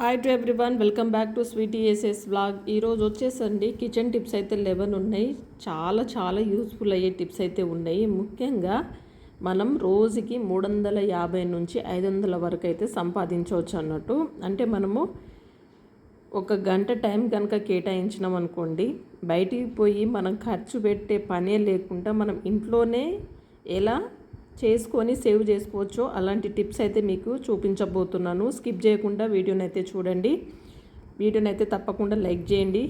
Hi to everyone welcome back to Sweety aces blog ఈరోజు వచ్చేసండి kitchen tips అయితే eleven ఉన్నాయి చాలా చాలా యూస్ఫుల్ అయ్యే టిప్స్ అయితే ఉన్నాయి. ముఖ్యంగా మనం రోజుకి మూడు వందల యాభై నుంచి ఐదు వందల వరకు అయితే సంపాదించవచ్చు అన్నట్టు. అంటే మనము ఒక గంట టైం కనుక కేటాయించినాం అనుకోండి బయటికి పోయి మనం ఖర్చు పెట్టే పనే లేకుండా మనం ఇంట్లోనే ఎలా చేసుకొని సేవ్ చేసుకోవచ్చో. అలాంటి టిప్స్ అయితే మీకు చూపించబోతున్నాను. స్కిప్ చేయకుండా వీడియోని అయితే చూడండి. వీడియోని అయితే తప్పకుండా లైక్ చేయండి.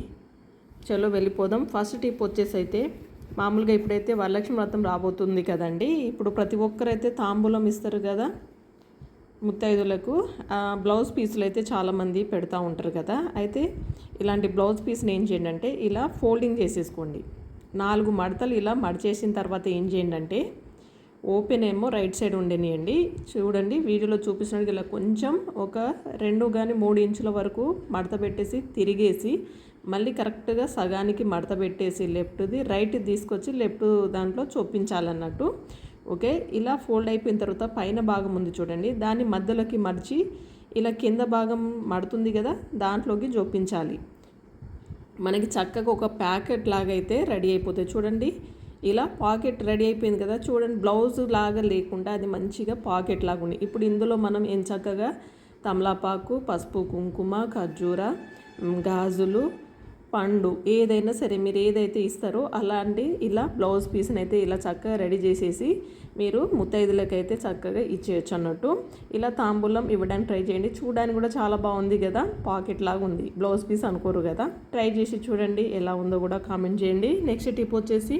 చలో వెళ్ళిపోదాం. ఫస్ట్ టిప్ వచ్చేసి అయితే మామూలుగా ఇప్పుడైతే వరలక్ష్మి వ్రతం రాబోతుంది కదండి. ఇప్పుడు ప్రతి ఒక్కరైతే తాంబూలం ఇస్తారు కదా ముత్తైదులకు. బ్లౌజ్ పీసులు అయితే చాలామంది పెడతా ఉంటారు కదా. అయితే ఇలాంటి బ్లౌజ్ పీస్ని ఏం చేయండి అంటే ఇలా ఫోల్డింగ్ చేసేసుకోండి. నాలుగు మడతలు ఇలా మడిచేసిన తర్వాత ఏం చేయండి అంటే ఓపెన్ ఏమో రైట్ సైడ్ ఉండనియండి. చూడండి వీడియోలో చూపించినట్టు ఇలా కొంచెం ఒక రెండు కానీ మూడు ఇంచుల వరకు మడత పెట్టేసి తిరిగేసి మళ్ళీ కరెక్ట్గా సగానికి మడత పెట్టేసి లెఫ్ట్ది రైట్ తీసుకొచ్చి లెఫ్ట్ దాంట్లో చూపించాలన్నట్టు ఓకే ఇలా ఫోల్డ్ అయిపోయిన తర్వాత పైన భాగం ఉంది చూడండి. దాన్ని మధ్యలోకి మడిచి ఇలా కింద భాగం మడుతుంది కదా దాంట్లోకి జోపించాలి మనకి చక్కగా ఒక ప్యాకెట్ లాగా అయితే రెడీ అయిపోతుంది చూడండి. ఇలా పాకెట్ రెడీ అయిపోయింది కదా. చూడండి బ్లౌజ్ లాగా లేకుండా అది మంచిగా పాకెట్ లాగా ఉంది. ఇప్పుడు ఇందులో మనం ఏం చక్కగా తమలాపాకు పసుపు కుంకుమ ఖర్జూర గాజులు పండు ఏదైనా సరే మీరు ఏదైతే ఇస్తారో అలాంటి ఇలా బ్లౌజ్ పీస్ని అయితే ఇలా చక్కగా రెడీ చేసేసి మీరు ముత్తైదులకైతే చక్కగా ఇచ్చేయచ్చు అన్నట్టు. ఇలా తాంబూలం ఇవ్వడానికి ట్రై చేయండి. చూడడానికి కూడా చాలా బాగుంది కదా. పాకెట్ లాగా ఉంది. బ్లౌజ్ పీస్ అనుకోరు కదా. ట్రై చేసి చూడండి ఎలా ఉందో కూడా కామెంట్ చేయండి. నెక్స్ట్ టిప్ వచ్చేసి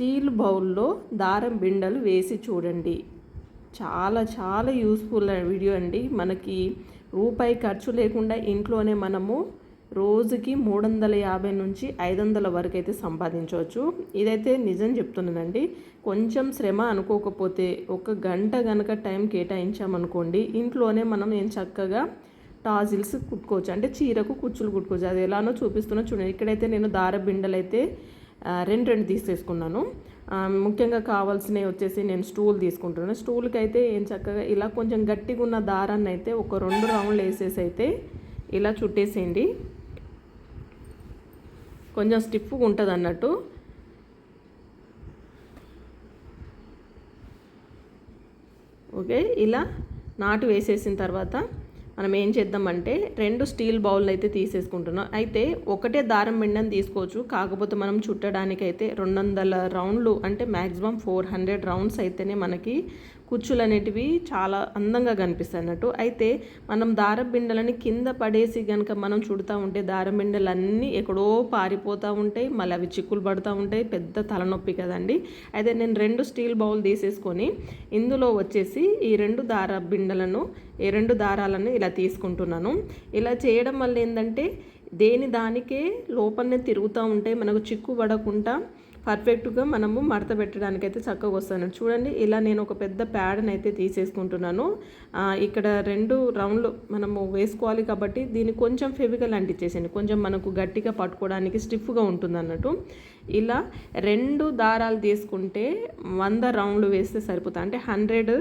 స్టీల్ బౌల్లో దారం బిండలు వేసి చూడండి. చాలా చాలా యూస్ఫుల్ వీడియో అండి. మనకి రూపాయి ఖర్చు లేకుండా ఇంట్లోనే మనము రోజుకి మూడు వందల యాభై నుంచి ఐదు వందల వరకు అయితే సంపాదించవచ్చు. ఇదైతే నిజం చెప్తున్నానండి. కొంచెం శ్రమ అనుకోకపోతే ఒక గంట గనక టైం కేటాయించామనుకోండి ఇంట్లోనే మనం ఏం చక్కగా టాజిల్స్ కుట్టుకోవచ్చు. అంటే చీరకు కుచ్చులు కుట్టుకోవచ్చు. అది ఎలానో చూపిస్తున్నా చూడండి. ఇక్కడైతే నేను దార బిండలు అయితే రెండు రెండు తీసేసుకున్నాను. ముఖ్యంగా కావాల్సినవి వచ్చేసి నేను స్టూల్ తీసుకుంటున్నాను. స్టూల్కి అయితే ఏం చక్కగా ఇలా కొంచెం గట్టిగా ఉన్న దారాన్ని అయితే ఒక రెండు రౌండ్లు వేసేసి అయితే ఇలా చుట్టేసేయండి. కొంచెం స్టిఫ్గా ఉంటుంది అన్నట్టు ఓకే ఇలా నాటు వేసేసిన తర్వాత మనం ఏం చేద్దామంటే రెండు స్టీల్ బౌల్ అయితే తీసేసుకుంటున్నాం. అయితే ఒకటే దారం పిండని తీసుకోవచ్చు. కాకపోతే మనం చుట్టడానికి అయితే రెండు వందల రౌండ్లు అంటే మ్యాక్సిమం ఫోర్ హండ్రెడ్ రౌండ్స్ అయితేనే మనకి కుచ్చులు అనేటివి చాలా అందంగా కనిపిస్తాయి అన్నట్టు. అయితే మనం దారం బిండలని కింద పడేసి కనుక మనం చుడుతూ ఉంటే దారం బిండలు అన్నీ ఎక్కడో పారిపోతూ ఉంటాయి మళ్ళీ అవి చిక్కులు పడుతూ ఉంటాయి పెద్ద తలనొప్పి కదండి. అయితే నేను రెండు స్టీల్ బౌల్ తీసేసుకొని ఇందులో వచ్చేసి ఈ రెండు దార బిండలను ఈ రెండు దారాలను ఇలా తీసుకుంటున్నాను. ఇలా చేయడం వల్ల ఏంటంటే దేని దానికే లోపలనే తిరుగుతూ ఉంటే మనకు చిక్కు పడకుండా పర్ఫెక్ట్గా మనము మడత పెట్టడానికి అయితే చక్కగా వస్తాను. చూడండి ఇలా నేను ఒక పెద్ద ప్యాడ్ని అయితే తీసేసుకుంటున్నాను ఇక్కడ రెండు రౌండ్లు మనము వేసుకోవాలి కాబట్టి దీన్ని కొంచెం ఫెవికల్ అంటించేసింది కొంచెం మనకు గట్టిగా పట్టుకోవడానికి స్టిఫ్గా ఉంటుంది అన్నట్టు ఇలా రెండు దారాలు తీసుకుంటే వంద రౌండ్లు వేస్తే సరిపోతుంది. అంటే హండ్రెడ్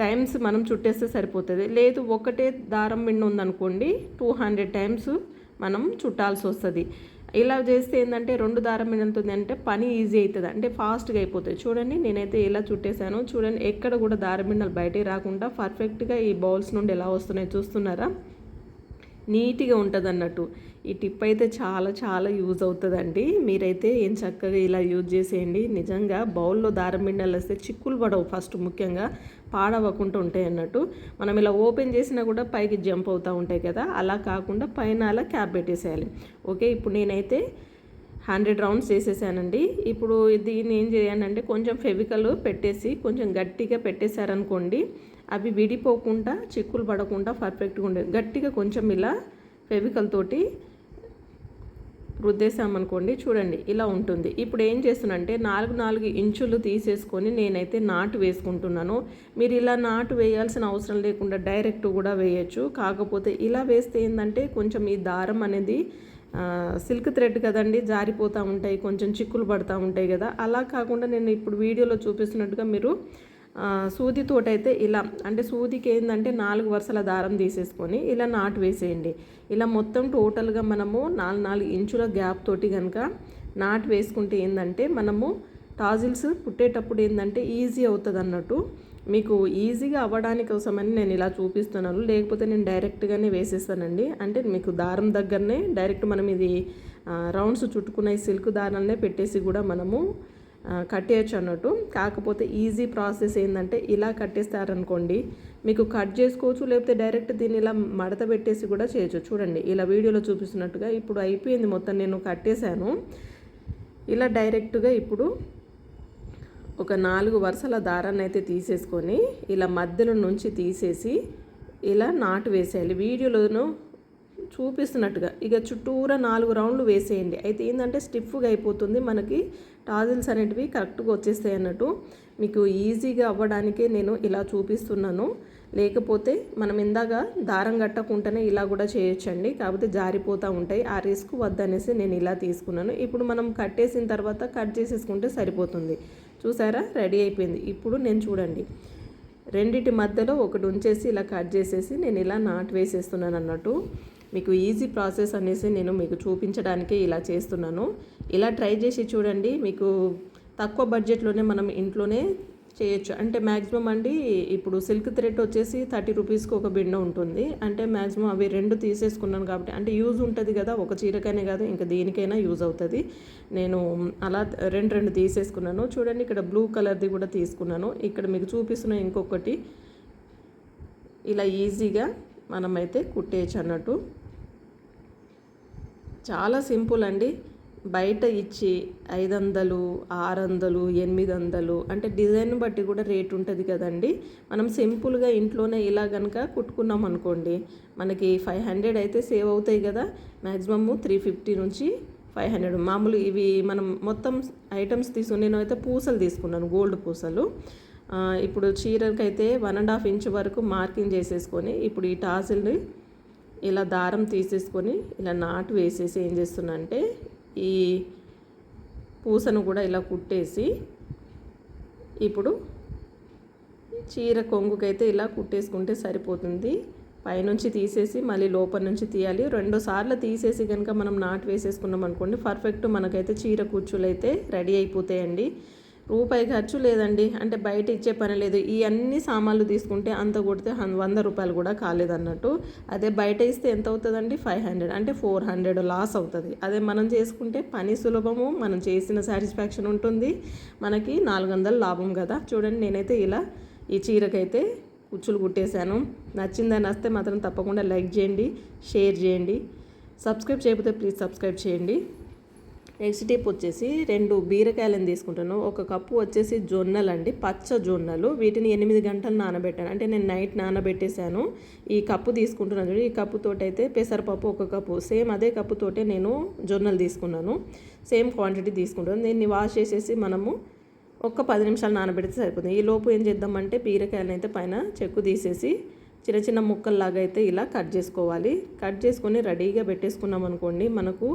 టైమ్స్ మనం చుట్టేస్తే సరిపోతుంది. లేదు ఒకటే దారం పిండి ఉందనుకోండి టూ హండ్రెడ్ టైమ్స్ మనం చుట్టాల్సి వస్తుంది ఇలా చేస్తే ఏంటంటే రెండు దారం ఉంటుంది అంటే పని ఈజీ అవుతుంది అంటే ఫాస్ట్గా అయిపోతుంది. చూడండి నేనైతే ఇలా చుట్టేశాను. చూడండి ఎక్కడ కూడా దారం బిండలు బయటికి రాకుండా పర్ఫెక్ట్గా ఈ బౌల్స్ నుండి ఎలా వస్తున్నాయి చూస్తున్నారా? నీట్గా ఉంటుంది అన్నట్టు ఈ టిప్ అయితే చాలా చాలా యూజ్ అవుతుందండి. మీరైతే ఏం చక్కగా ఇలా యూజ్ చేసేయండి. నిజంగా బౌల్లో దారం బిండలు వస్తే చిక్కులు పడవు ఫస్ట్ ముఖ్యంగా. పాడవకుండా ఉంటాయి అన్నట్టు. మనం ఇలా ఓపెన్ చేసినా కూడా పైకి జంప్ అవుతూ ఉంటాయి కదా. అలా కాకుండా పైన అలా క్యాప్ పెట్టేసేయాలి. ఓకే ఇప్పుడు నేనైతే హండ్రెడ్ రౌండ్స్ చేసేసానండి ఇప్పుడు దీన్ని ఏం చేయాలంటే కొంచెం ఫెవికల్ పెట్టేసి కొంచెం గట్టిగా పెట్టేశారనుకోండి అవి విడిపోకుండా చిక్కులు పడకుండా పర్ఫెక్ట్గా ఉండే గట్టిగా కొంచెం ఇలా ఫెవికల్ తోటి రుద్దేశామనుకోండి చూడండి ఇలా ఉంటుంది. ఇప్పుడు ఏం చేస్తున్నానంటే నాలుగు నాలుగు ఇంచులు తీసేసుకొని నేనైతే నాటు వేసుకుంటున్నాను. మీరు ఇలా నాటు వేయాల్సిన అవసరం లేకుండా డైరెక్ట్ కూడా వేయచ్చు. కాకపోతే ఇలా వేస్తే ఏంటంటే కొంచెం ఈ దారం అనేది సిల్క్ థ్రెడ్ కదండి జారిపోతూ ఉంటాయి కొంచెం చిక్కులు పడుతూ ఉంటాయి కదా. అలా కాకుండా నేను ఇప్పుడు వీడియోలో చూపిస్తున్నట్టుగా మీరు సూదితోటైతే ఇలా అంటే సూదికి ఏంటంటే నాలుగు వరుసల దారం తీసేసుకొని ఇలా నాటు వేసేయండి. ఇలా మొత్తం టోటల్గా మనము నాలుగు నాలుగు ఇంచుల గ్యాప్ తోటి కనుక నాటు వేసుకుంటే ఏంటంటే మనము టాజిల్స్ పుట్టేటప్పుడు ఏంటంటే ఈజీ అవుతుంది అన్నట్టు మీకు ఈజీగా అవ్వడానికి కోసమని నేను ఇలా చూపిస్తున్నాను. లేకపోతే నేను డైరెక్ట్గానే వేసేస్తానండి. అంటే మీకు దారం దగ్గరనే డైరెక్ట్ మనం ఇది రౌండ్స్ చుట్టుకునే సిల్క్ దారాలనే పెట్టేసి కూడా మనము కట్టేయచ్చు అన్నట్టు. కాకపోతే ఈజీ ప్రాసెస్ ఏంటంటే ఇలా కట్టేస్తారనుకోండి మీకు కట్ చేసుకోవచ్చు లేకపోతే డైరెక్ట్ దీన్ని ఇలా మడత పెట్టేసి కూడా చేయొచ్చు. చూడండి ఇలా వీడియోలో చూపిస్తున్నట్టుగా ఇప్పుడు అయిపోయింది మొత్తం నేను కట్టేశాను. ఇలా డైరెక్ట్గా ఇప్పుడు ఒక నాలుగు వరుసల దారాన్ని అయితే తీసేసుకొని ఇలా మధ్యలో నుంచి తీసేసి ఇలా నాటు వేసేయాలి. వీడియోలోను చూపిస్తున్నట్టుగా. ఇక చుట్టూరా నాలుగు రౌండ్లు వేసేయండి. అయితే ఏంటంటే స్టిఫ్గా అయిపోతుంది. మనకి టాజిల్స్ అనేటివి కరెక్ట్గా వచ్చేస్తాయి అన్నట్టు. మీకు ఈజీగా అవ్వడానికే నేను ఇలా చూపిస్తున్నాను. లేకపోతే మనం ఇందాక దారం కట్టకుండానే ఇలా కూడా చేయొచ్చండి. కాకపోతే జారిపోతూ ఉంటాయి. ఆ రిస్క్ వద్దనేసి నేను ఇలా తీసుకున్నాను. ఇప్పుడు మనం కట్టేసిన తర్వాత కట్ చేసేసుకుంటే సరిపోతుంది. చూసారా? రెడీ అయిపోయింది. ఇప్పుడు నేను చూడండి. రెండిటి మధ్యలో ఒకటి ఉంచేసి ఇలా కట్ చేసేసి నేను ఇలా నాటు వేసేస్తున్నాను అన్నట్టు. మీకు ఈజీ ప్రాసెస్ అనేసి నేను మీకు చూపించడానికే ఇలా చేస్తున్నాను. ఇలా ట్రై చేసి చూడండి మీకు తక్కువ బడ్జెట్లోనే మనం ఇంట్లోనే చేయొచ్చు. అంటే మ్యాక్సిమం అండి ఇప్పుడు సిల్క్ థ్రెడ్ వచ్చేసి థర్టీ రూపీస్కి ఒక బిండ ఉంటుంది. అంటే మ్యాక్సిమం అవి రెండు తీసేసుకున్నాను కాబట్టి అంటే యూజ్ ఉంటుంది కదా ఒక చీరకైనా కాదు ఇంకా దేనికైనా యూజ్ అవుతుంది. నేను అలా రెండు రెండు తీసేసుకున్నాను. చూడండి ఇక్కడ బ్లూ కలర్ది కూడా తీసుకున్నాను. ఇక్కడ మీకు చూపిస్తున్న ఇంకొకటి. ఇలా ఈజీగా మనమైతే కుట్టేయచ్చు అన్నట్టు. చాలా సింపుల్ అండి. బయట ఇచ్చి ఐదు వందలు ఆరు వందలు ఎనిమిది వందలు అంటే డిజైన్ బట్టి కూడా రేట్ ఉంటుంది కదండి. మనం సింపుల్గా ఇంట్లోనే ఇలా కనుక కుట్టుకున్నాం అనుకోండి మనకి ఫైవ్ హండ్రెడ్ అయితే సేవ్ అవుతాయి కదా. మ్యాక్సిమమ్ త్రీ ఫిఫ్టీ నుంచి ఫైవ్ హండ్రెడ్. మామూలు ఇవి మనం మొత్తం ఐటమ్స్ తీసుకుని నేను అయితే పూసలు తీసుకున్నాను గోల్డ్ పూసలు. ఇప్పుడు చీరకైతే వన్ అండ్ హాఫ్ ఇంచ్ వరకు మార్కింగ్ చేసేసుకొని ఇప్పుడు ఈ టాజిల్ని ఇలా దారం తీసేసుకొని ఇలా నాటు వేసేసి ఏం చేస్తున్నానంటే ఈ పూసను కూడా ఇలా కుట్టేసి ఇప్పుడు చీర కొంగుకైతే ఇలా కుట్టేసుకుంటే సరిపోతుంది. పైనుంచి తీసేసి మళ్ళీ లోపల నుంచి తీయాలి. రెండు సార్లు తీసేసి కనుక మనం నాటు వేసేసుకున్నాం అనుకోండి పర్ఫెక్ట్ మనకైతే చీర కుచ్చులు అయితే రెడీ అయిపోతాయండి. రూపాయి ఖర్చు లేదండి. అంటే బయట ఇచ్చే పని లేదు. ఈ అన్ని సామాన్లు తీసుకుంటే అంత కొడితే వంద రూపాయలు కూడా కాలేదన్నట్టు అదే బయట ఇస్తే ఎంత అవుతుందండి? Five hundred. అంటే ఫోర్ హండ్రెడ్ లాస్ అవుతుంది. అదే మనం చేసుకుంటే పని సులభము మనం చేసిన సాటిస్ఫాక్షన్ ఉంటుంది. మనకి నాలుగు వందలు లాభం కదా. చూడండి నేనైతే ఇలా ఈ చీరకైతే కుచ్చులు కుట్టేశాను. నచ్చిందని వస్తే మాత్రం తప్పకుండా లైక్ చేయండి షేర్ చేయండి. సబ్స్క్రైబ్ చేయకపోతే ప్లీజ్ సబ్స్క్రైబ్ చేయండి. నెక్స్ట్ టిప్ వచ్చేసి రెండు బీరకాయలను తీసుకుంటాను. ఒక కప్పు వచ్చేసి జొన్నలు అండి. పచ్చ జొన్నలు. వీటిని ఎనిమిది గంటలు నానబెట్టాను. అంటే నేను నైట్ నానబెట్టేశాను. ఈ కప్పు తీసుకుంటున్నాను చూడు. ఈ కప్పుతోటి అయితే పెసరపప్పు ఒక కప్పు. సేమ్ అదే కప్పుతోటే నేను జొన్నలు తీసుకున్నాను. సేమ్ క్వాంటిటీ తీసుకుంటాను. దీన్ని వాష్ చేసేసి మనము ఒక్క పది నిమిషాలు నానబెడితే సరిపోతుంది. ఈ లోపు ఏం చేద్దామంటే బీరకాయలను అయితే పైన చెక్కు తీసేసి చిన్న చిన్న ముక్కల్లాగా అయితే ఇలా కట్ చేసుకోవాలి. కట్ చేసుకొని రెడీగా పెట్టేసుకున్నాం అనుకోండి మనకు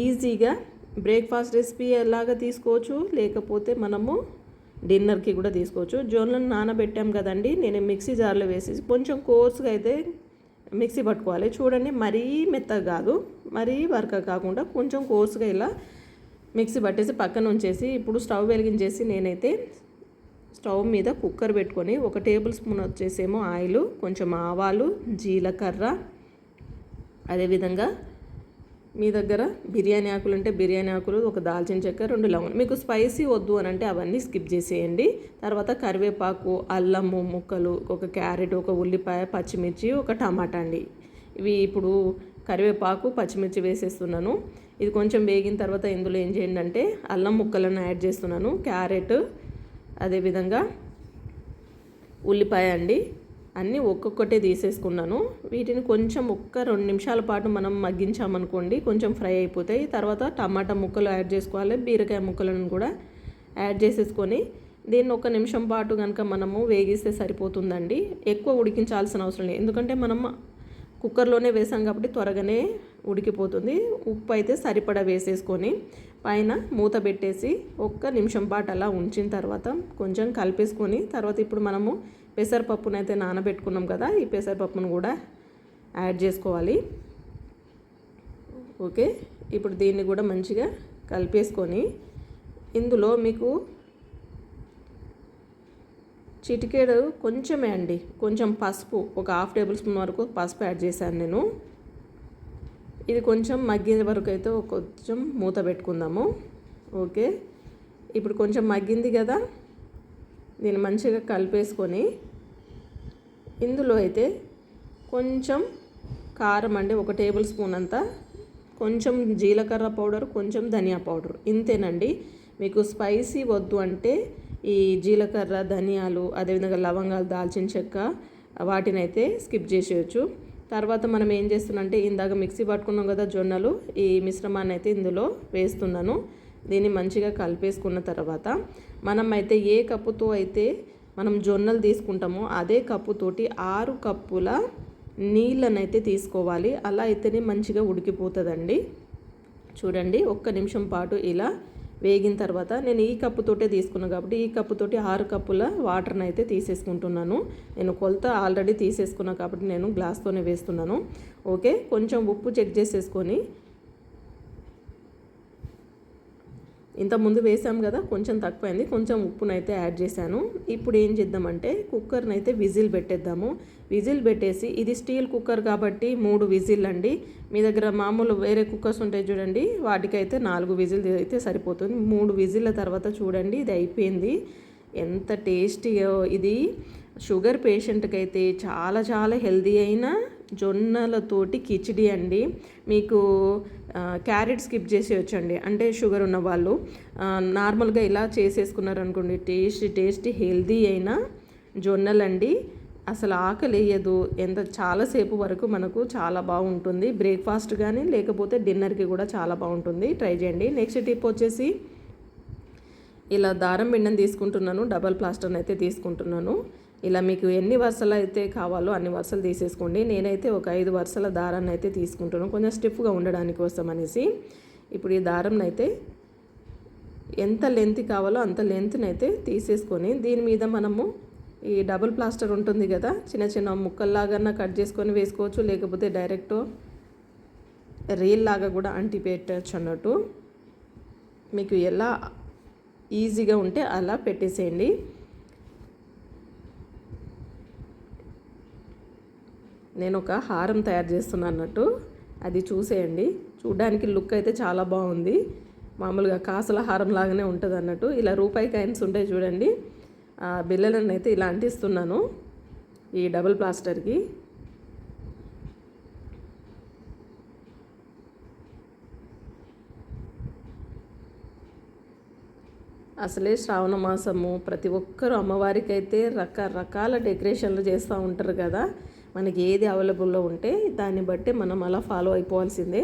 ఈజీగా బ్రేక్ఫాస్ట్ రెసిపీ ఎలాగా తీసుకోవచ్చు లేకపోతే మనము డిన్నర్కి కూడా తీసుకోవచ్చు. జోన్లను నానబెట్టాం కదండి నేను మిక్సీ జార్లో వేసేసి కొంచెం కోర్స్గా అయితే మిక్సీ పట్టుకోవాలి. చూడండి మరీ మెత్తగా కాదు మరీ వర్క కాకుండా కొంచెం కోర్స్గా ఇలా మిక్సీ పట్టేసి పక్కన ఉంచేసి ఇప్పుడు స్టవ్ వెలిగించేసి నేనైతే స్టవ్ మీద కుక్కర్ పెట్టుకొని ఒక టేబుల్ స్పూన్ వచ్చేసేమో ఆయిల్ కొంచెం ఆవాలు జీలకర్ర అదేవిధంగా మీ దగ్గర బిర్యానీ ఆకులు అంటే బిర్యానీ ఆకులు ఒక దాల్చిన చెక్క రెండు లవంగం మీకు స్పైసీ వద్దు అని అంటే అవన్నీ స్కిప్ చేసేయండి. తర్వాత కరివేపాకు అల్లము ముక్కలు ఒక క్యారెట్ ఒక ఉల్లిపాయ పచ్చిమిర్చి ఒక టమాటా అండి. ఇవి ఇప్పుడు కరివేపాకు పచ్చిమిర్చి వేసేస్తున్నాను. ఇది కొంచెం వేగిన తర్వాత ఇందులో ఏం చేయండి అంటే అల్లం ముక్కలను యాడ్ చేస్తున్నాను. క్యారెట్ అదేవిధంగా ఉల్లిపాయ అండి. అన్నీ ఒక్కొక్కటే తీసేసుకున్నాను. వీటిని కొంచెం ఒక్క రెండు నిమిషాల పాటు మనం మగ్గించామనుకోండి కొంచెం ఫ్రై అయిపోతాయి. తర్వాత టమాటా ముక్కలు యాడ్ చేసుకోవాలి. బీరకాయ ముక్కలను కూడా యాడ్ చేసేసుకొని దీన్ని ఒక నిమిషం పాటు కనుక మనము వేగిస్తే సరిపోతుందండి. ఎక్కువ ఉడికించాల్సిన అవసరం లేదు. ఎందుకంటే మనం కుక్కర్లోనే వేసాం కాబట్టి త్వరగానే ఉడికిపోతుంది. ఉప్పు అయితే సరిపడా వేసేసుకొని పైన మూత పెట్టేసి ఒక్క నిమిషం పాటు అలా ఉంచిన తర్వాత కొంచెం కలిపేసుకొని తర్వాత ఇప్పుడు మనము పెసరపప్పునైతే నానబెట్టుకున్నాం కదా ఈ పెసరపప్పును కూడా యాడ్ చేసుకోవాలి. ఓకే ఇప్పుడు దీన్ని కూడా మంచిగా కలిపేసుకొని ఇందులో మీకు చిటికేడు కొంచెమే అండి కొంచెం పసుపు ఒక హాఫ్ టేబుల్ స్పూన్ వరకు పసుపు యాడ్ చేశాను నేను. ఇది కొంచెం మగ్గే వరకు అయితే కొంచెం మూత పెట్టుకుందాము. ఓకే ఇప్పుడు కొంచెం మగ్గింది కదా దీన్ని మంచిగా కలిపేసుకొని ఇందులో అయితే కొంచెం కారం అండి ఒక టేబుల్ స్పూన్ అంతా. కొంచెం జీలకర్ర పౌడర్ కొంచెం ధనియా పౌడర్. ఇంతేనండి. మీకు స్పైసీ వద్దు అంటే ఈ జీలకర్ర ధనియాలు అదేవిధంగా లవంగాలు దాల్చిన చెక్క వాటిని అయితే స్కిప్ చేసేయచ్చు. తర్వాత మనం ఏం చేస్తున్నాం అంటే ఇందాక మిక్సీ పట్టుకున్నాం కదా జొన్నలు ఈ మిశ్రమాన్ని అయితే ఇందులో వేస్తున్నాను. దీన్ని మంచిగా కలిపేసుకున్న తర్వాత మనం అయితే ఏ కప్పుతో అయితే మనం జొన్నలు తీసుకుంటామో అదే కప్పుతోటి ఆరు కప్పుల నీళ్ళనైతే తీసుకోవాలి. అలా అయితేనే మంచిగా ఉడికిపోతుందండి. చూడండి ఒక్క నిమిషం పాటు ఇలా వేగిన తర్వాత నేను ఈ కప్పుతోటే తీసుకున్నాను కాబట్టి ఈ కప్పుతోటి ఆరు కప్పుల వాటర్ని అయితే తీసేసుకుంటున్నాను. నేను కొలత ఆల్రెడీ తీసేసుకున్నాను కాబట్టి నేను గ్లాస్తోనే వేస్తున్నాను. ఓకే కొంచెం ఉప్పు చెక్ చేసేసుకొని ఇంత ముందు వేసాం కదా కొంచెం తక్కువైంది కొంచెం ఉప్పునైతే యాడ్ చేశాను. ఇప్పుడు ఏం చేద్దామంటే కుక్కర్ని అయితే విజిల్ పెట్టేద్దాము. విజిల్ పెట్టేసి ఇది స్టీల్ కుక్కర్ కాబట్టి మూడు విజిల్ అండి. మీ దగ్గర మామూలు వేరే కుక్కర్స్ ఉంటాయి చూడండి వాటికైతే నాలుగు విజిల్ అయితే సరిపోతుంది. మూడు విజిల్ల తర్వాత చూడండి ఇది అయిపోయింది. ఎంత టేస్టీగా ఇది. షుగర్ పేషెంట్కి అయితే చాలా చాలా హెల్దీ అయిన జొన్నలతోటి కిచిడి అండి. మీకు క్యారెట్ స్కిప్ చేసేయచ్చండి అంటే షుగర్ ఉన్న వాళ్ళు నార్మల్గా ఇలా చేసేసుకున్నారు అనుకోండి టేస్ట్ టేస్ట్ హెల్దీ అయిన జొన్నలండి. అసలు ఆకలి వేయదు. ఎంత చాలాసేపు వరకు మనకు చాలా బాగుంటుంది. బ్రేక్ఫాస్ట్ కానీ లేకపోతే డిన్నర్కి కూడా చాలా బాగుంటుంది. ట్రై చేయండి. నెక్స్ట్ టిప్ వచ్చేసి ఇలా దారం బిండం తీసుకుంటున్నాను. డబల్ ప్లాస్టర్ని అయితే తీసుకుంటున్నాను. ఇలా మీకు ఎన్ని వరుసలు అయితే కావాలో అన్ని వరుసలు తీసేసుకోండి. నేనైతే ఒక ఐదు వరుసల దారాన్ని అయితే తీసుకుంటాను కొంచెం స్టిఫ్గా ఉండడానికి కోసం అనేసి. ఇప్పుడు ఈ దారం అయితే ఎంత లెంత్ కావాలో అంత లెంత్ని అయితే తీసేసుకొని దీని మీద మనము ఈ డబుల్ ప్లాస్టర్ ఉంటుంది కదా చిన్న చిన్న ముక్కల్లాగా కట్ చేసుకొని వేసుకోవచ్చు లేకపోతే డైరెక్ట్ రీల్ లాగా కూడా అంటి పెట్టచ్చు అన్నట్టు. మీకు ఎలా ఈజీగా ఉంటే అలా పెట్టేసేయండి. నేను ఒక హారం తయారు చేస్తున్నా అన్నట్టు. అది చూసేయండి. చూడడానికి లుక్ అయితే చాలా బాగుంది. మామూలుగా కాసుల హారం లాగానే ఉంటుంది అన్నట్టు. ఇలా రూపాయి కాయిన్స్ ఉంటాయి చూడండి. బిల్లలను అయితే ఇలా అంటిస్తున్నాను ఈ డబుల్ ప్లాస్టర్కి. అసలే శ్రావణ మాసము. ప్రతి ఒక్కరూ అమ్మవారికైతే రకరకాల డెకరేషన్లు చేస్తూ ఉంటారు కదా. మనకి ఏది అవైలబుల్లో ఉంటే దాన్ని బట్టి మనం అలా ఫాలో అయిపోవాల్సిందే.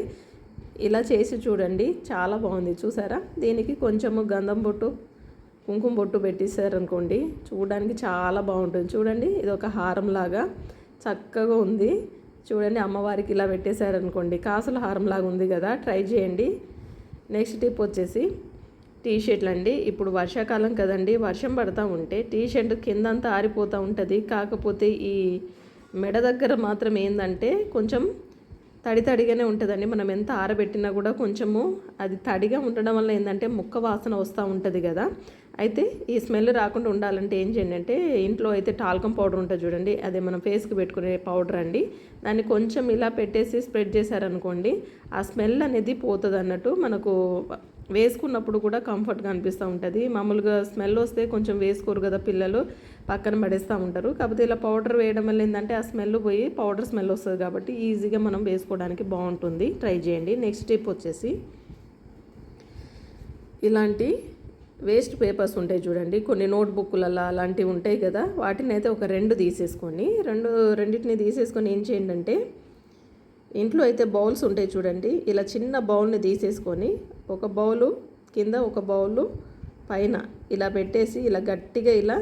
ఇలా చేసి చూడండి చాలా బాగుంది. చూసారా? దీనికి కొంచెము గంధం బొట్టు కుంకుమ బొట్టు పెట్టేశారనుకోండి చూడడానికి చాలా బాగుంటుంది. చూడండి ఇది ఒక హారం లాగా చక్కగా ఉంది. చూడండి అమ్మవారికి ఇలా పెట్టేశారనుకోండి కాసుల హారం లాగా ఉంది కదా. ట్రై చేయండి. నెక్స్ట్ టిప్ వచ్చేసి టీ షర్ట్లు అండి ఇప్పుడు వర్షాకాలం కదండి వర్షం పడుతూ ఉంటే టీ షర్ట్ కిందంతా ఆరిపోతూ ఉంటుంది. కాకపోతే ఈ మెడ దగ్గర మాత్రం ఏంటంటే కొంచెం తడి తడిగానే ఉంటుందండి. మనం ఎంత ఆరబెట్టినా కూడా కొంచెము అది తడిగా ఉండడం వల్ల ఏంటంటే ముక్క వాసన వస్తూ ఉంటుంది కదా. అయితే ఈ స్మెల్ రాకుండా ఉండాలంటే ఏం చేయండి అంటే ఇంట్లో అయితే టాల్కం పౌడర్ ఉంటుంది చూడండి అదే మనం ఫేస్కి పెట్టుకునే పౌడర్ అండి. దాన్ని కొంచెం ఇలా పెట్టేసి స్ప్రెడ్ చేశారనుకోండి ఆ స్మెల్ అనేది పోతుంది అన్నట్టు మనకు వేసుకున్నప్పుడు కూడా కంఫర్ట్గా అనిపిస్తూ ఉంటుంది. మామూలుగా స్మెల్ వస్తే కొంచెం వేసుకోరు కదా పిల్లలు పక్కన పడేస్తూ ఉంటారు. కాకపోతే ఇలా పౌడర్ వేయడం వల్ల ఏంటంటే ఆ స్మెల్ పోయి పౌడర్ స్మెల్ వస్తుంది కాబట్టి ఈజీగా మనం వేసుకోవడానికి బాగుంటుంది. ట్రై చేయండి. నెక్స్ట్ స్టెప్ వచ్చేసి ఇలాంటి వేస్ట్ పేపర్స్ ఉంటాయి చూడండి. కొన్ని నోట్బుక్లలో అలాంటివి ఉంటాయి కదా. వాటిని అయితే ఒక రెండు తీసేసుకొని రెండు రెండింటిని తీసేసుకొని ఏం చేయండి అంటే ఇంట్లో అయితే బౌల్స్ ఉంటాయి చూడండి. ఇలా చిన్న బౌల్ని తీసేసుకొని ఒక బౌలు కింద ఒక బౌలు పైన ఇలా పెట్టేసి ఇలా గట్టిగా ఇలా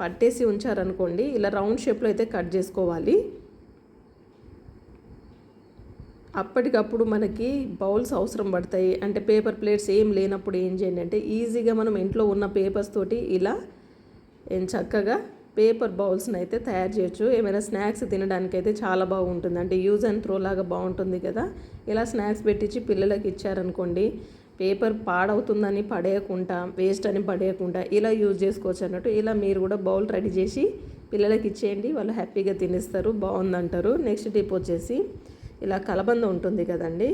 పట్టేసి ఉంచారనుకోండి ఇలా రౌండ్ షేప్లో అయితే కట్ చేసుకోవాలి. అప్పటికప్పుడు మనకి బౌల్స్ అవసరం పడతాయి. అంటే పేపర్ ప్లేట్స్ ఏం లేనప్పుడు ఏం చేయండి అంటే ఈజీగా మనం ఇంట్లో ఉన్న పేపర్స్ తోటి ఇలా ఏం చక్కగా పేపర్ బౌల్స్ని అయితే తయారు చేయొచ్చు. ఏమైనా స్నాక్స్ తినడానికి అయితే చాలా బాగుంటుంది. అంటే యూజ్ అండ్ త్రో లాగా బాగుంటుంది కదా. ఇలా స్నాక్స్ పెట్టించి పిల్లలకి ఇచ్చారనుకోండి పేపర్ పాడవుతుందని పడేయకుండా వేస్ట్ అని పడేయకుండా ఇలా యూజ్ చేసుకోవచ్చు అన్నట్టు. ఇలా మీరు కూడా బౌల్ రెడీ చేసి పిల్లలకి ఇచ్చేయండి వాళ్ళు హ్యాపీగా తినేస్తారు బాగుందంటారు. నెక్స్ట్ టిప్ వచ్చేసి ఇలా కలబంద ఉంటుంది కదండి.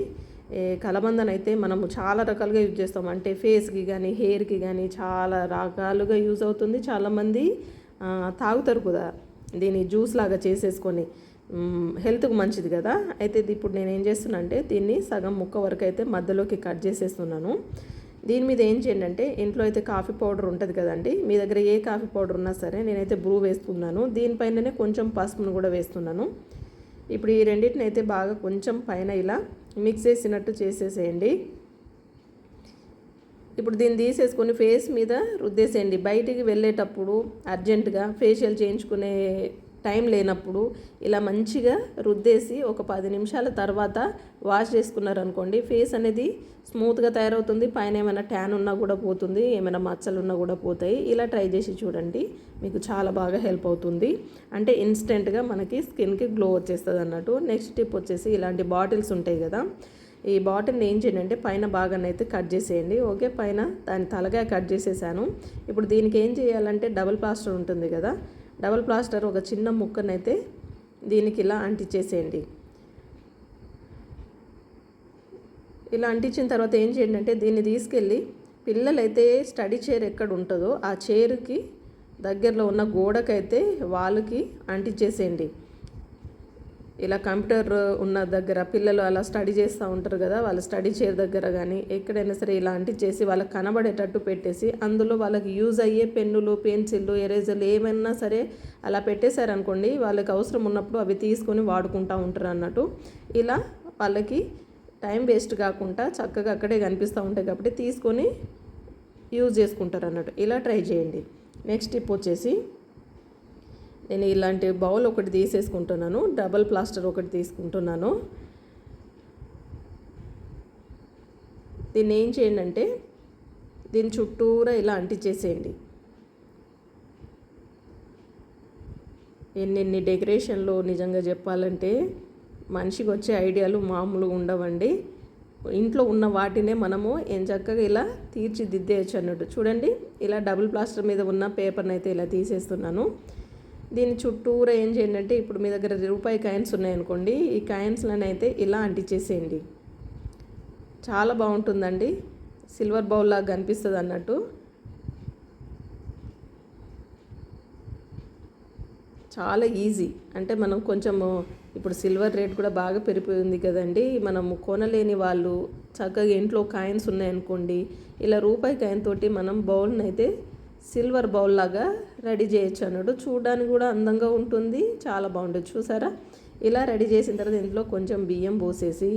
కలబందను అయితే మనము చాలా రకాలుగా యూజ్ చేస్తాం. అంటే ఫేస్కి కానీ హెయిర్కి కానీ చాలా రకాలుగా యూజ్ అవుతుంది చాలామంది తాగుతారు కదా దీన్ని జ్యూస్ లాగా చేసేసుకొని. హెల్త్కు మంచిది కదా. అయితే ఇప్పుడు నేను ఏం చేస్తున్నా అంటే దీన్ని సగం ముక్క వరకు అయితే మధ్యలోకి కట్ చేసేస్తున్నాను. దీని మీద ఏం చేయండి అంటే ఇంట్లో అయితే కాఫీ పౌడర్ ఉంటుంది కదండి మీ దగ్గర ఏ కాఫీ పౌడర్ ఉన్నా సరే నేనైతే బ్రూ వేస్తున్నాను. దీనిపైననే కొంచెం పసుపును కూడా వేస్తున్నాను. ఇప్పుడు ఈ రెండింటిని అయితే బాగా కొంచెం పైన ఇలా మిక్స్ చేసినట్టు చేసేసేయండి. ఇప్పుడు దీన్ని తీసేసుకొని ఫేస్ మీద రుద్దేసేయండి. బయటికి వెళ్ళేటప్పుడు అర్జెంటుగా ఫేషియల్ చేయించుకునే టైం లేనప్పుడు ఇలా మంచిగా రుద్దేసి ఒక పది నిమిషాల తర్వాత వాష్ చేసుకున్నారనుకోండి ఫేస్ అనేది స్మూత్గా తయారవుతుంది పైన ఏమైనా ట్యాన్ ఉన్నా కూడా పోతుంది ఏమైనా మచ్చలు ఉన్నా కూడా పోతాయి. ఇలా ట్రై చేసి చూడండి మీకు చాలా బాగా హెల్ప్ అవుతుంది. అంటే ఇన్స్టెంట్గా మనకి స్కిన్కి గ్లో వచ్చేస్తుంది అన్నట్టు. నెక్స్ట్ టిప్ వచ్చేసి ఇలాంటి బాటిల్స్ ఉంటాయి కదా ఈ బాటిల్ని ఏం చేయండి అంటే పైన భాగాన్ని కట్ చేసేయండి. ఓకే పైన దాని తలగా కట్ చేసేసాను. ఇప్పుడు దీనికి ఏం చేయాలంటే డబుల్ ప్లాస్టర్ ఉంటుంది కదా డబల్ ప్లాస్టర్ ఒక చిన్న ముక్కనైతే దీనికి ఇలా అంటించేసేయండి ఇలా అంటించిన తర్వాత ఏం చేయండి అంటే దీన్ని తీసుకెళ్ళి పిల్లలైతే స్టడీ చైర్ ఎక్కడ ఉంటుందో ఆ చైర్కి దగ్గరలో ఉన్న గోడకైతే వాళ్ళకి అంటించేసేయండి ఇలా కంప్యూటర్ ఉన్న దగ్గర పిల్లలు అలా స్టడీ చేస్తూ ఉంటారు కదా వాళ్ళ స్టడీ చైర్ దగ్గర కానీ ఎక్కడైనా సరే ఇలాంటివి చేసి వాళ్ళకి కనబడేటట్టు పెట్టేసి అందులో వాళ్ళకి యూజ్ అయ్యే పెన్నులు పెన్సిళ్ళు ఎరేజర్లు ఏమైనా సరే అలా పెట్టేశారనుకోండి వాళ్ళకి అవసరం ఉన్నప్పుడు అవి తీసుకొని వాడుకుంటూ ఉంటారు అన్నట్టు. ఇలా వాళ్ళకి టైం వేస్ట్ కాకుండా చక్కగా అక్కడే కనిపిస్తూ ఉంటాయి కాబట్టి తీసుకొని యూజ్ చేసుకుంటారు అన్నట్టు. ఇలా ట్రై చేయండి. నెక్స్ట్ టిప్ వచ్చేసి నేను ఇలాంటి బౌల్ ఒకటి తీసేసుకుంటున్నాను డబల్ ప్లాస్టర్ ఒకటి తీసుకుంటున్నాను. దీన్ని ఏం చేయండి అంటే దీని చుట్టూరా ఇలా అంటించేసేయండి ఎన్నెన్ని డెకరేషన్లు నిజంగా చెప్పాలంటే మనిషికి వచ్చే ఐడియాలు మామూలుగా ఉండవండి. ఇంట్లో ఉన్న వాటినే మనము ఏం చక్కగా ఇలా తీర్చిదిద్దేయచ్చు అన్నట్టు. చూడండి ఇలా డబుల్ ప్లాస్టర్ మీద ఉన్న పేపర్ని అయితే ఇలా తీసేస్తున్నాను. దీని చుట్టూరా ఏం చేయండి అంటే ఇప్పుడు మీ దగ్గర రూపాయి కాయిన్స్ ఉన్నాయనుకోండి ఈ కాయిన్స్లను అయితే ఇలా అంటించేసేయండి. చాలా బాగుంటుందండి. సిల్వర్ బౌల్ లాగా కనిపిస్తుంది అన్నట్టు. చాలా ఈజీ అంటే మనం కొంచెము ఇప్పుడు సిల్వర్ రేట్ కూడా బాగా పెరిగిపోయింది కదండి. మనము కొనలేని వాళ్ళు చక్కగా ఇంట్లో కాయిన్స్ ఉన్నాయనుకోండి ఇలా రూపాయి కాయిన్ తోటి మనం బౌల్ని అయితే సిల్వర్ బౌల్ లాగా రెడీ చేయొచ్చు అన్నాడు. చూడడానికి కూడా అందంగా ఉంటుంది. చాలా బాగుంటుంది. చూసారా? ఇలా రెడీ చేసిన తర్వాత ఇంట్లో కొంచెం బియ్యం పోసేసి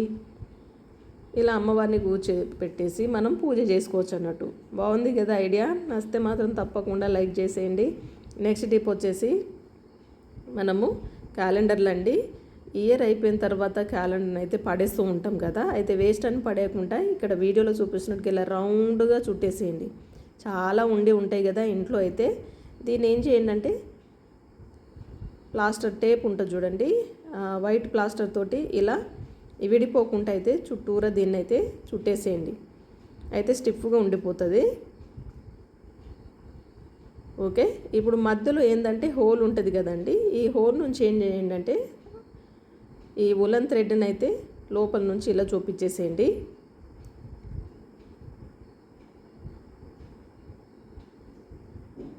ఇలా అమ్మవారిని కూర్చో పెట్టేసి మనం పూజ చేసుకోవచ్చు అన్నట్టు. బాగుంది కదా ఐడియా? నచ్చితే మాత్రం తప్పకుండా లైక్ చేసేయండి. నెక్స్ట్ టిప్ వచ్చేసి మనము క్యాలెండర్లు అండి. ఇయర్ అయిపోయిన తర్వాత క్యాలెండర్ని అయితే పడేస్తూ ఉంటాం కదా. అయితే వేస్ట్ అని పడేయకుండా ఇక్కడ వీడియోలో చూపిస్తున్నట్టుగా ఇలా రౌండ్గా చుట్టేసేయండి. చాలా ఉండి ఉంటాయి కదా ఇంట్లో అయితే. దీన్ని ఏం చేయండి అంటే ప్లాస్టర్ టేప్ ఉంటుంది చూడండి. వైట్ ప్లాస్టర్ తోటి ఇలా విడిపోకుండా అయితే చుట్టూరా దీన్ని అయితే చుట్టేసేయండి. అయితే స్టిఫ్గా ఉండిపోతుంది. ఓకే? ఇప్పుడు మధ్యలో ఏంటంటే హోల్ ఉంటుంది కదండి. ఈ హోల్ నుంచి ఏం చేయండి అంటే ఈ ఉలన్ థ్రెడ్ని అయితే లోపల నుంచి ఇలా చూపించేసేయండి.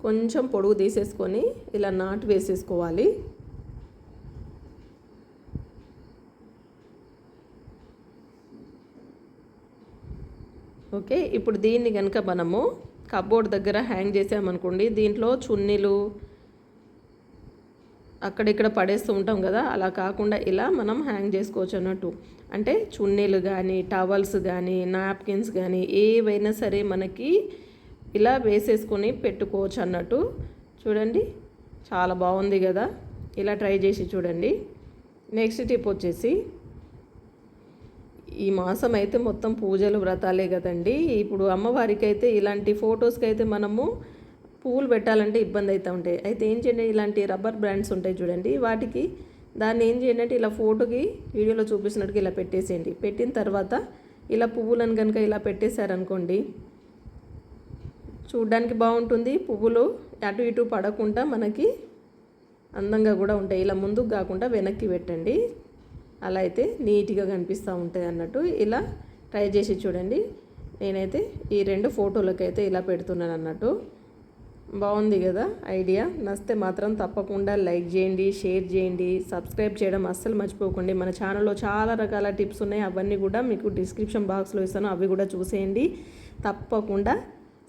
కొంచెం పొడుగు తీసేసుకొని ఇలా నాటు వేసేసుకోవాలి. ఓకే ఇప్పుడు దీన్ని కనుక మనము కబోర్డ్ దగ్గర హ్యాంగ్ చేసామనుకోండి దీంట్లో చున్నీలు అక్కడిక్కడ పడేస్తూ ఉంటాం కదా అలా కాకుండా ఇలా మనం హ్యాంగ్ చేసుకోవచ్చు అన్నట్టు. అంటే చున్నీలు కానీ టవల్స్ కానీ నాప్కిన్స్ కానీ ఏవైనా సరే మనకి ఇలా వేసేసుకొని పెట్టుకోవచ్చు అన్నట్టు చూడండి చాలా బాగుంది కదా. ఇలా ట్రై చేసి చూడండి. నెక్స్ట్ టిప్ వచ్చేసి ఈ మాసం అయితే మొత్తం పూజలు వ్రతాలే కదండి. ఇప్పుడు అమ్మవారికి అయితే ఇలాంటి ఫొటోస్కి అయితే మనము పువ్వులు పెట్టాలంటే ఇబ్బంది అవుతూ ఉంటాయి. అయితే ఏం చేయండి ఇలాంటి రబ్బర్ బ్రాండ్స్ ఉంటాయి చూడండి. వాటికి దాన్ని ఏం చేయండి అంటే ఇలా ఫోటోకి వీడియోలో చూపిస్తున్నట్టుగా ఇలా పెట్టేసేయండి. పెట్టిన తర్వాత ఇలా పువ్వులను కనుక ఇలా పెట్టేశారనుకోండి చూడ్డానికి బాగుంటుంది. పువ్వులు అటు ఇటు పడకుండా మనకి అందంగా కూడా ఉంటాయి. ఇలా ముందుకు కాకుండా వెనక్కి పెట్టండి. అలా అయితే నీట్గా కనిపిస్తూ ఉంటాయి అన్నట్టు ఇలా ట్రై చేసి చూడండి. నేనైతే ఈ రెండు ఫోటోలకైతే ఇలా పెడుతున్నాను అన్నట్టు. బాగుంది కదా ఐడియా. నచ్చితే మాత్రం తప్పకుండా లైక్ చేయండి షేర్ చేయండి సబ్స్క్రైబ్ చేయడం అస్సలు మర్చిపోకండి. మన ఛానల్లో చాలా రకాల టిప్స్ ఉన్నాయి. అవన్నీ కూడా మీకు డిస్క్రిప్షన్ బాక్స్లో ఇస్తాను. అవి కూడా చూసేయండి. తప్పకుండా